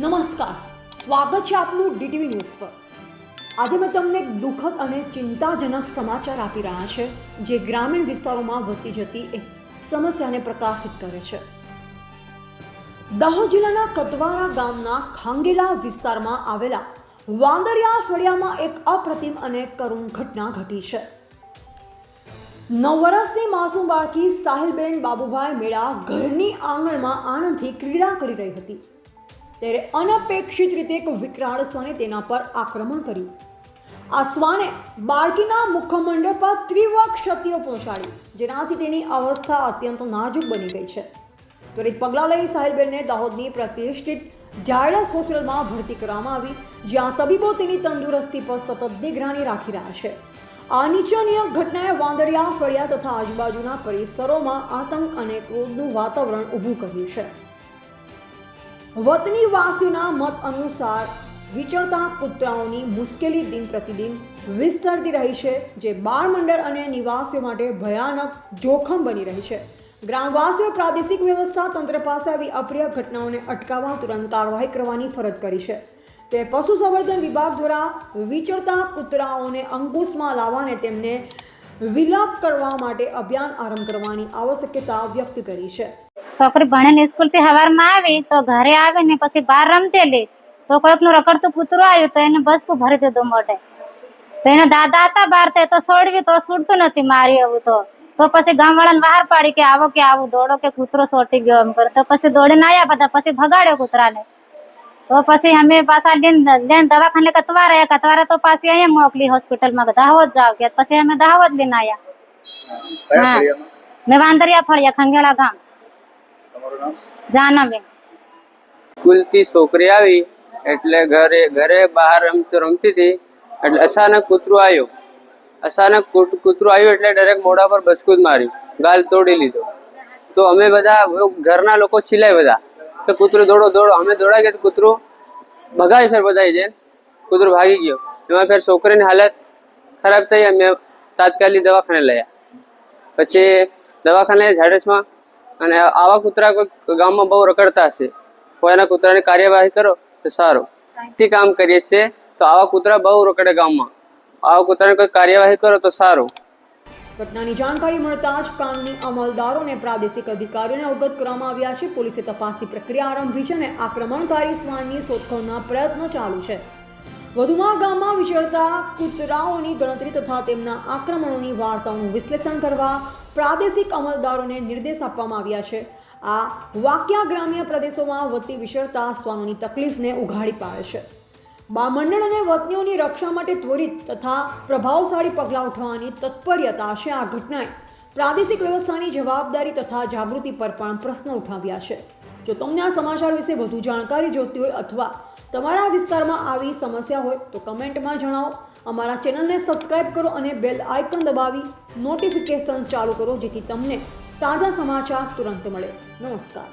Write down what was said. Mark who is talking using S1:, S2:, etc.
S1: નમસ્કાર. સ્વાગત છે આપનું ડીટીવી ન્યૂઝ પર. આજે મેં તમને એક દુઃખદ અને ચિંતાજનક સમાચાર આપી રહ્યા છે, જે ગ્રામીણ વિસ્તારોમાં વધતી જતી એક સમસ્યાને પ્રકાશિત કરે છે. દાહોદ જિલ્લાના કતવારા ગામના ખાંગેલા વિસ્તારમાં આવેલા વાંદરિયા ફળિયામાં એક અપ્રતિમ અને કરુણ ઘટના ઘટી છે. નવ વર્ષની માસૂમ બાળકી સાહિલબેન બાબુભાઈ મેળા ઘરની આંગણમાં આનંદથી ક્રીડા કરી રહી હતી. ત્યારે અનપેક્ષિત રીતે એક વિકરાળ શ્વાને તેના પર આક્રમણ કર્યું. આ શ્વાને બાળકીના મુખમંડળ પર તીવ્ર ક્ષતિઓ પહોંચાડી, જેનાથી તેની અવસ્થા અત્યંત નાજુક બની ગઈ છે. ત્વરિત પગલાં લઈ સાહિલબેનને દાહોદની પ્રતિષ્ઠિત ઝાયડસ હોસ્પિટલમાં ભરતી કરવામાં આવી, જ્યાં તબીબો તેની તંદુરસ્તી પર સતત નિગરાની રાખી રહ્યા છે. આ નીચેનીય ઘટનાએ વાંદરિયા, ફળિયા તથા આજુબાજુના પરિસરોમાં આતંક અને ક્રોધનું વાતાવરણ ઊભું કર્યું છે. વતની વાસીઓના મત અનુસાર વિચરતા કૂતરાઓની મુશ્કેલી દિન પ્રતિદિન વિસ્તરતી રહી છે, જે બાળ મંડળ અને નિવાસીઓ માટે ભયાનક જોખમ બની રહી છે. ગ્રામવાસીઓએ પ્રાદેશિક વ્યવસ્થા તંત્ર પાસે આવી અપ્રિય ઘટનાઓને અટકાવવા તુરંત કાર્યવાહી કરવાની ફરજ કરી છે. તે પશુ સંવર્ધન વિભાગ દ્વારા વિચરતા કૂતરાઓને અંકુશમાં લાવવાને તેમને વિલાપ કરવા માટે અભિયાન આરંભ કરવાની આવશ્યકતા વ્યક્ત કરી છે.
S2: છોકરી ભણીને સ્કૂલથી સવારમાં આવી તો ઘરે આવે ને પછી બહાર રમતેલી. તો કોઈકનું રખડતું કૂતરું આવ્યું તો એને બસકું ભરી દીધું મોઢે. તો એના દાદા હતા બહાર તે તો છોડવી તો છૂટતું નથી મારી એવું તો. તો પછી ગામવાળાને બહાર પાડી કે આવો કે આવું દોડો કે કૂતરો સોટી ગયો એમ કરે તો પછી દોડીને આવ્યા બધા પછી ભગાડ્યો કૂતરાને. તો પછી અમે પાછા લઈને લઈને દવાખાને કતવા રહ્યા કતવારે તો પાછી અહીંયા મોકલી હોસ્પિટલમાં દાહોદ જાવ કે પછી અમે દાહોદ લઈને આવ્યા હા. મેં વાંદરિયા ફળિયા ખંગેળા ગામ. જાનબેન
S3: સ્કૂલથી છોકરી આવી, એટલે ઘરે ઘરે બહાર રમતો, રમતી હતી, એટલે અચાનક કૂતરું આવ્યું. અચાનક કૂત- કૂતરું આવ્યું એટલે ડાયરેક્ટ મોઢા પર બસકૂદ માર્યું ગાલ તોડી લીધો. તો અમે બધા ઘરના લોકો ચીલાય બધા, કે કૂતરું દોડો દોડો. અમે દોડાઈ ગયા કૂતરું ભગાવી ફેર બધા જઈને. કૂતરું ભાગી ગયો. એમાં ફેર છોકરીની હાલત ખરાબ થઈ, અમે તાત્કાલિક દવાખાને લયા પછી દવાખાને ઝાડસમાં અને આવા કૂતરા કોઈ ગામમાં બહુ રખડતા હશે. કોઈના કૂતરાની કાર્યવાહી કરો તો સારું. તે કામ કરીએ છીએ તો આવા કૂતરા બહુ રખડે ગામમાં. આવા કૂતરાની કોઈ કાર્યવાહી કરો તો સારું.
S1: ઘટનાની જાણકારી મળતા જ કાનૂની અમલદારોને પ્રાદેશિક અધિકારીઓને અવગત કરવામાં આવ્યા છે. પોલીસે તપાસની પ્રક્રિયા આરંભી છે અને આક્રમણકારી શ્વાનની શોધખોળના પ્રયત્નો ચાલુ છે. વધુમાં ગામમાં વિચરતા કૂતરાઓની ગણતરી તથા તેમના આક્રમણોની વાર્તાઓનું વિશ્લેષણ કરવા પ્રાદેશિક અમલદારોને નિર્દેશ આપવામાં આવ્યા છે. આ વાક્યા ગ્રામ્ય પ્રદેશોમાં વધતી વિશળતા શ્વાનોની તકલીફને ઉઘાડી પાડે છે. બામંડળ અને વતનીઓની રક્ષા માટે ત્વરિત તથા પ્રભાવશાળી પગલાં ઉઠાવવાની તત્પર્યતા છે આ ઘટનાએ. પ્રાદેશિક વ્યવસ્થાની જવાબદારી તથા જાગૃતિ પર પણ પ્રશ્ન ઉઠાવ્યા છે. જો તમને આ સમાચાર વિશે વધુ જાણકારી જોઈતી હોય અથવા તમારા વિસ્તારમાં આવી સમસ્યા હોય તો કમેન્ટમાં જણાવો. અમારા ચેનલને સબસ્ક્રાઇબ કરો અને બેલ આઇકન દબાવી નોટિફિકેશન્સ ચાલુ કરો જેથી તમને તાજા સમાચાર તુરંત મળે. નમસ્કાર.